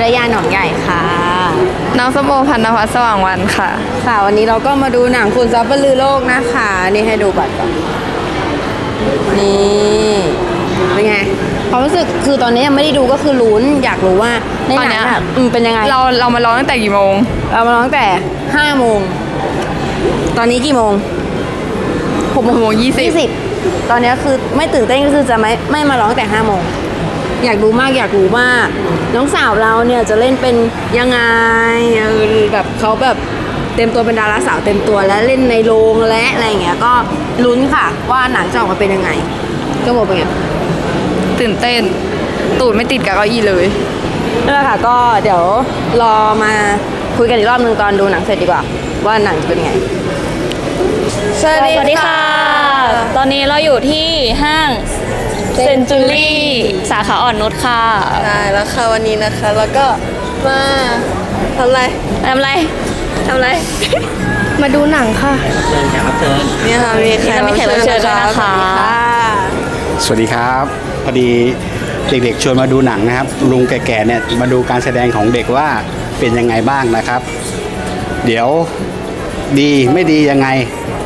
ชิรยาหนองใหญ่ค่ะน้องสมโอพันธพัฒน์สว่างวันค่ะ ค่ะวันนี้เราก็มาดูหนังคุณซับเปลือโลกนะคะ นี่ให้ดูบัตรก่อนนี่เป็นไงความรู้สึกคือตอนนี้ยังไม่ได้ดูก็คือลุ้นอยากรู้ว่าในหตอนนัเนี้งยแบบอืมเป็นยังไง เราเรามาร้องตั้งแต่กี่โมง เรามาร้องตั้งแต่ห้าโมง ตอนนี้กี่โมงหกโมงหกโมงยี่สิบ ยี่สิบตอนนี้คือไม่ตื่นเต้นก็คือจะไม่ไม่มาร้องแต่ห้าโมง อยากรู้มากอยากรู้ว่าน้องสาวเราเนี่ยจะเล่นเป็นยังไงเออแบบเขาแบบเต็มตัวเป็นดาราสาวเต็มตัวแล้วเล่นในโรงและอะไรอย่างเงี้ยก็ลุ้นค่ะ ว่าหนังจะออกมาเป็นยังไง ก็บอกเป็นไงตื่นเต้น ตูดไม่ติดกับเก้าอี้เลยนั่นแหละค่ะก็เดี๋ยวรอมาคุยกันอีกรอบหนึ่งตอนดูหนังเสร็จดีกว่า ว่าหนังจะเป็นยังไง สวัสสวัสดีค่ะ ตอนนี้เราอยู่ที่ห้าง เซนจูรี่สาขาอ่อนนุชค่ะได้แล้วค่ะวันนี้นะคะ แล้วก็มาทำอะไรทำอะไรทำอะไร มาดูหนังค่ะนี่ค่ะมีแขกมีแขกรับเชิญด้วยนะคะสวัสดีครับ พอดีเด็กๆชวนมาดูหนังนะครับ ลุงแก่ๆเนี่ยมาดูการแสดงของเด็กว่าเป็นยังไงบ้างนะครับ เดี๋ยวดีไม่ดียังไง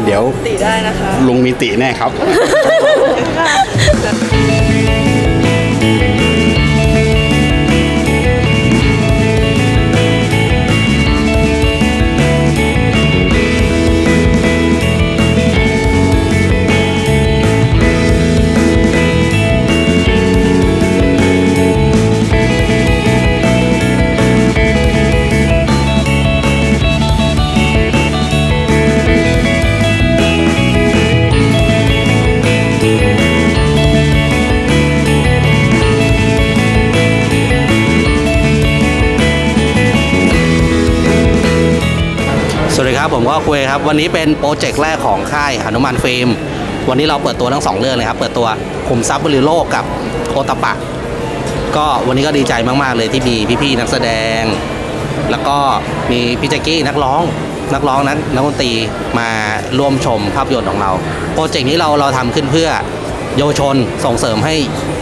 เดี๋ยวติได้นะคะ ลุงมีติแน่ครับ ผมก็คุยครับ วันนี้เป็นโปรเจกต์แรกของค่ายหนุมานฟิล์มวันนี้เราเปิดตัวทั้งสองเรื่องเลยครับ เปิดตัวขุมทรัพย์บริโลกกับโอตาปะ ก็วันนี้ก็ดีใจมากๆเลยที่มีพี่ๆนักแสดง แล้วก็มีพี่แจ็กกี้นักร้อง นักร้องนักนักดนตรีมาร่วมชมภาพยนตร์ของเรา โปรเจกต์นี้เราเราทำขึ้นเพื่อเยาวชนส่งเสริมให้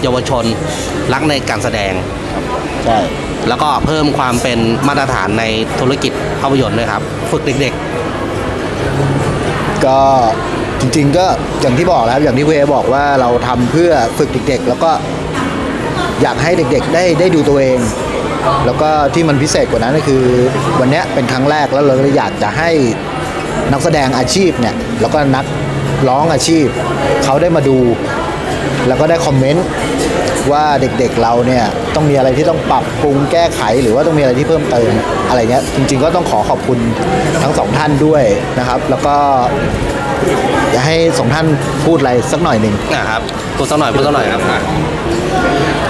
เยาวชนรักในการแสดงใช่แล้วก็เพิ่มความเป็นมาตรฐานในธุรกิจภาพยนตร์ด้วยครับ ฝึกเด็กๆ ก็จริงๆก็อย่างที่บอกแล้วอย่างที่เวบอกว่าเราทำเพื่อฝึกเด็กๆ แล้วก็อยากให้เด็กๆ ได้ได้ดูตัวเอง แล้วก็ที่มันพิเศษกว่านั้นก็คือ วันนี้เป็นครั้งแรกแล้วเราอยากจะให้นักแสดงอาชีพเนี่ยแล้วก็นักร้องอาชีพ เขาได้มาดู แล้วก็ได้คอมเมนต์ ว่าเด็กๆเราเนี่ยต้องมีอะไรที่ต้องปรับปรุงแก้ไขหรือว่าต้องมีอะไรที่เพิ่มเติมอะไรเงี้ยจริง ๆ ก็ต้องขอขอบคุณทั้งสองท่านด้วยนะครับ แล้วก็อยากให้สองท่านพูดอะไรสักหน่อยหนึ่งนะครับพูดสักหน่อยพูดสักหน่อยครับอะ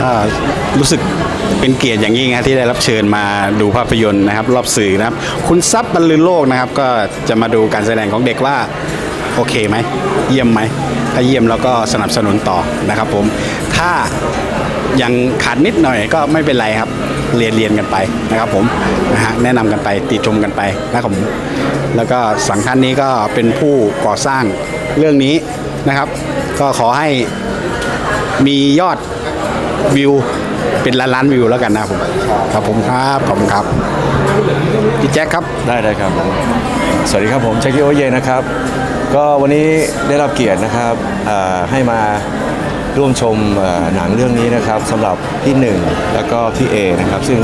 ก็รู้สึกเป็นเกียรติอย่างยิ่งนะที่ได้รับเชิญมาดูภาพยนตร์นะครับ รอบสื่อนะครับ คุณทรัพย์บรรลือโลกนะครับ ก็จะมาดูการแสดงของเด็กว่า โอเคไหม เยี่ยมไหม ถ้าเยี่ยมแล้วก็สนับสนุนต่อนะครับผมถ้ายังขาดนิดหน่อยก็ไม่เป็นไรครับเรียนเรียนกันไปนะครับผมนะฮะแนะนำกันไปติชมกันไปนะครับผมแล้วก็สังท่านนี้ก็เป็นผู้ก่อสร้างเรื่องนี้นะครับ ก็ขอให้มียอดวิวเป็นล้านล้านวิวแล้วกันนะครับผมครับผมครับขอบคุณครับพี่แจ็คครับได้ได้ครับ สวัสดีครับผมแจ็คกี้โอเยนะครับ ก็วันนี้ได้รับเกียรตินะครับให้มาร่วมชมหนังเรื่องนี้นะครับสำหรับพี่หนึ่งแล้วก็พี่เอนะครับ ซึ่ง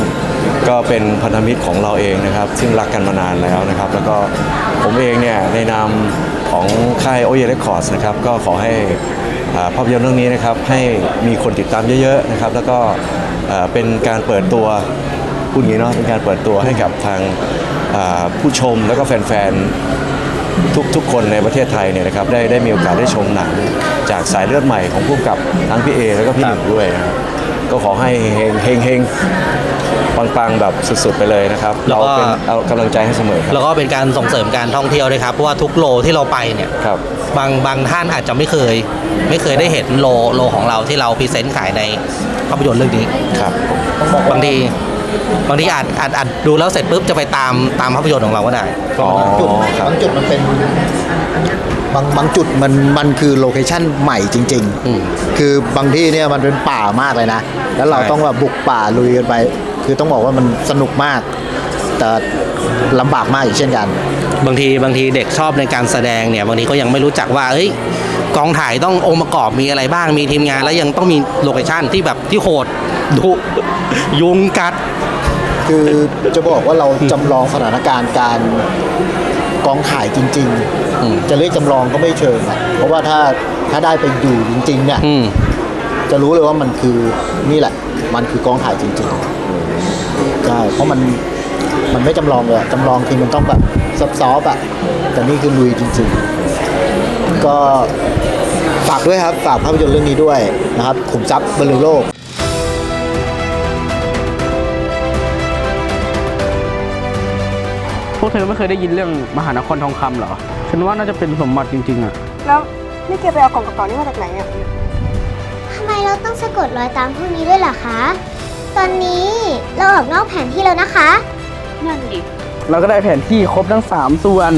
ก็เป็นพันธมิตรของเราเองนะครับ ซึ่งรักกันมานานแล้วนะครับ แล้วก็ผมเองเนี่ยในนามของค่ายโอเยเรคคอร์สนะครับ ก็ขอให้ภาพยนตร์เรื่องนี้นะครับ ให้มีคนติดตามเยอะๆนะครับ แล้วก็เป็นการเปิดตัวพูดงนี้เนาะเป็นการเปิดตัวให้กับทางผู้ชมแล้วก็แฟนๆ ทุกทุกคนในประเทศไทยเนี่ยนะครับได้ได้มีโอกาสได้ชมหนัง จากสายเลือดใหม่ของผู้กำกับทั้งพี่เอแล้วก็พี่หนึ่งด้วยนะครับก็ขอให้เฮงเฮงเฮงปังๆแบบสุดๆไปเลยนะครับ แล้เราวก็ เป็นเอากำลังใจให้เสมอครับแล้วก็เป็นการส่งเสริมการท่องเที่ยวด้วยครับ เพราะว่าทุกโลที่เราไปเนี่ย ครับ บางบางท่านอาจจะไม่เคย ไม่เคยได้เห็นโลโลของเราที่เราพรีเซนต์ขายในภาพยนตร์เรื่องนี้ ครับบางที บางทีอาจอาจอาจดูแล้วเสร็จปุ๊บจะไปตามตามภาพยนตร์ของเราก็ได้ อ๋อจุดครับ บางจุดมันเป็นบางบางจุดมันมันคือโลเคชั่นใหม่จริง อืมคือบางที่เนี่ยมันเป็นป่ามากเลยนะ แล้วเราใช่ ต้องแบบบุกป่าลุยกันไป คือต้องบอกว่ามันสนุกมาก แต่ลำบากมากอีกเช่นกัน บางทีบางทีเด็กชอบในการแสดงเนี่ยบางทีก็ยังไม่รู้จักว่าเอ้ย กองถ่ายต้ององค์ประกอบมีอะไรบ้างมีทีมงานแล้วยังต้องมีโลเคชั่นที่แบบที่โหดดุยุงกัด คือจะบอกว่าเราจำลองสถานการณ์การกองถ่ายจริงอืมๆจะเรียกจำลองก็ไม่เชิงอะเพราะว่าถ้าถ้าได้ไปอยู่จริง ๆ เนี่ย อืม จะรู้เลยว่ามันคือนี่แหละ มันคือกองถ่ายจริงๆใช่เพราะมันมันไม่จำลองเลยอะจำลองคือมันต้องแบบซับซ้อฟๆอะแต่นี่คือลุยจริงๆ ก็ฝากด้วยครับ ฝากภาพยนตร์เรื่องนี้ด้วยนะครับขุมทรัพย์บรรลือโลกพวกเธอไม่เคยได้ยินเรื่องมหานครทองคำเหรอ ฉันว่าน่าจะเป็นสมบัติจริงๆอะแล้วนี่แกไปเอากล่องกระเป๋านี่มาจากไหนอะทำไมเราต้องสะกดรอยตามพวกนี้ด้วยล่ะคะ ตอนนี้เราออกนอกแผนที่แล้วนะคะ นั่นดิ เราก็ได้แผนที่ครบทั้ง 3 ส่วน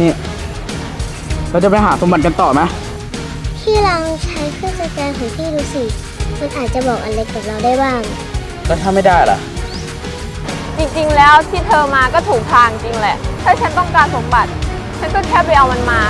นี่ เราจะไปหาสมบัติกันต่อไหมพี่ลองใช้เครื่องสแกนของพี่ดูสิ มันอาจจะบอกอะไรกับเราได้บ้าง แล้วถ้าไม่ได้ล่ะ จริงๆ แล้วที่เธอมาก็ถูกทางจริงแหละ ถ้าฉันต้องการสมบัติ ฉันก็แค่ไปเอามันมา